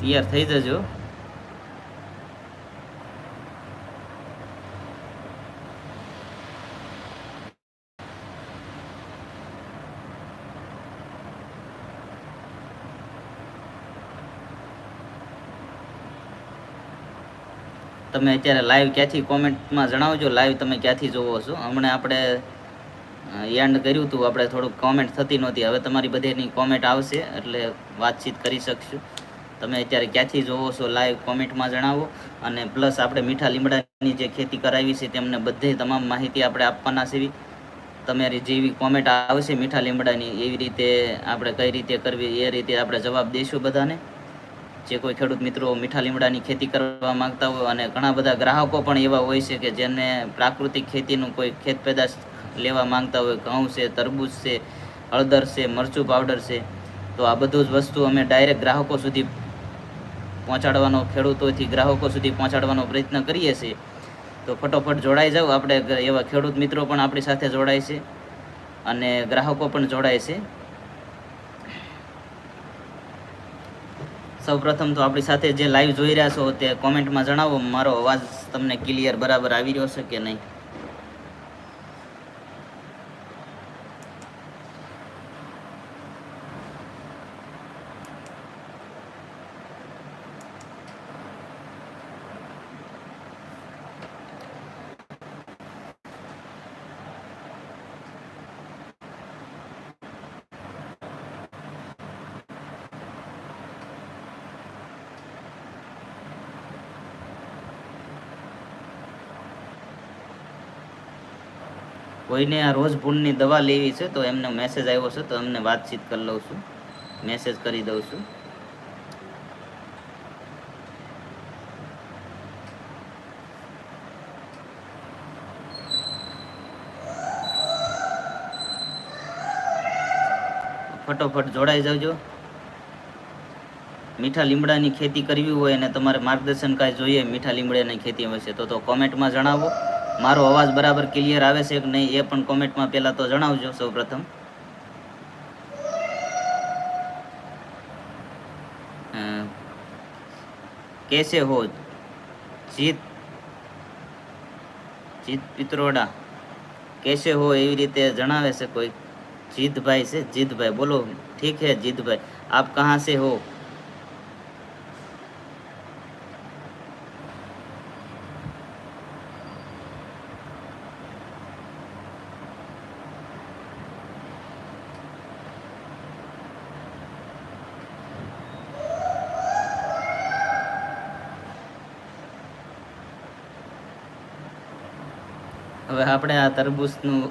તૈયાર થઈ જજો. તમે અત્યારે લાઈવ ક્યાંથી કોમેન્ટમાં જણાવજો. લાઈવ તમે ક્યાંથી જોવો છો? હમણાં આપણે એન્ડ કર્યું હતું. આપણે થોડુંક કોમેન્ટ થતી નહોતી. હવે તમારી બધીની કોમેન્ટ આવશે, એટલે વાતચીત કરી શકશું. તમે અત્યારે ક્યાંથી જોવો છો લાઈવ કોમેન્ટમાં જણાવો. અને પ્લસ આપણે મીઠા લીમડાની જે ખેતી કરાવી છે તેમને બધે તમામ માહિતી આપણે આપવાના છે. તમારી જેવી કોમેન્ટ આવશે મીઠા લીમડાની, એવી રીતે આપણે કઈ રીતે કરવી એ રીતે આપણે જવાબ દઈશું બધાને. જે કોઈ ખેડૂત મિત્રો મીઠા લીમડાની ખેતી કરવા માંગતા હોય અને ઘણા બધા ગ્રાહકો પણ એવા હોય છે કે જેને પ્રાકૃતિક ખેતીનું કોઈ ખેત પેદાશ લેવા માંગતા હોય, ઘઉં છે, તરબૂચ છે, હળદર છે, મરચું પાવડર છે, તો આ બધું જ વસ્તુ અમે ડાયરેક્ટ ગ્રાહકો સુધી પહોંચાડવાનો ખેડૂતોથી ગ્રાહકો સુધી પહોંચાડવાનો પ્રયત્ન કરીએ છીએ. તો ફટોફટ જોડાઈ જાઓ. આપણે એવા ખેડૂત મિત્રો પણ આપણી સાથે જોડાય છે અને ગ્રાહકો પણ જોડાય છે. સૌપ્રથમ તો આપણી સાથે જે લાઈવ જોઈ રહ્યા છો તે કોમેન્ટમાં જણાવો. મારો અવાજ તમને ક્લિયર બરાબર આવી રહ્યો છે કે નહીં? કોઈને આ રોજ ભૂલની દવા લેવી છે તો એમને મેસેજ આવ્યો છે તો એમને વાતચીત કરી લઉં છું. મેસેજ કરી દઉં છું. ફટોફટ જોડાઈ જાવજો. મીઠા લીમડાની ખેતી કરવી હોય અને તમારે માર્ગદર્શન કાંઈ જોઈએ મીઠા લીમડાની ખેતી વિશે તો તો કોમેન્ટમાં જણાવો. मारो अवाज बराबर क्लियर आए से नहीं ये पन कमेंट में पहला तो जनजो सौ प्रथम कैसे हो जीत जीत पित्रोड़ा कैसे हो ये रीते जनावे से कोई जीत भाई से जीत भाई बोलो ठीक है जीत भाई आप कहाँ से हो હવે આપણે આ તરબૂચનું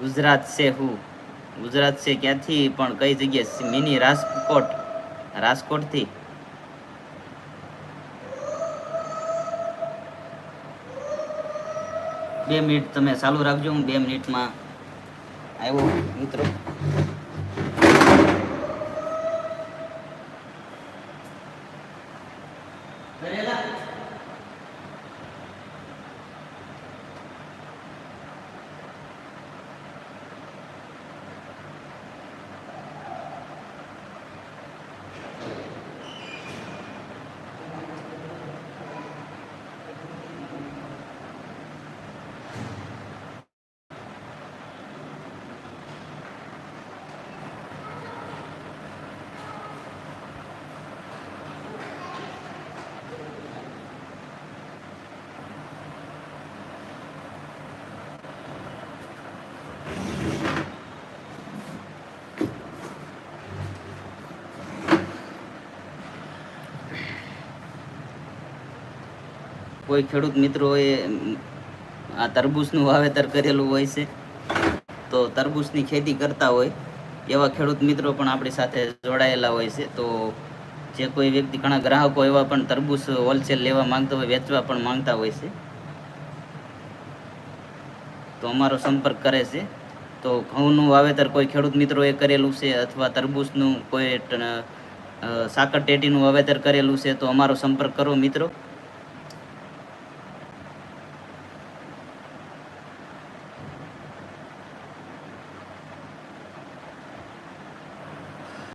ગુજરાત છે હું. ગુજરાત છે ક્યાંથી? પણ કઈ જગ્યાએ? મિની રાજકોટ. રાજકોટથી. બે મિનિટ તમે ચાલુ રાખજો. હું બે મિનિટમાં આવ્યો, મિત્રો. કોઈ ખેડૂત મિત્રોએ આ તરબૂચનું વાવેતર કરેલું હોય છે, તો તરબૂચની ખેતી કરતા હોય, એવા ખેડૂત મિત્રો પણ આપણી સાથે જોડાયેલા હોય છે. તો જે કોઈ વ્યક્તિ, ઘણા ગ્રાહકો એવા પણ તરબૂચ હોલસેલ લેવા માંગતા હોય, વેચવા પણ માંગતા હોય છે. તો અમારો સંપર્ક કરે છે. તો ઘઉંનું વાવેતર કોઈ ખેડૂત મિત્રોએ કરેલું છે અથવા તરબૂચનું કોઈ સાકર ટેટીનું વાવેતર કરેલું છે, તો અમારો સંપર્ક કરો મિત્રો.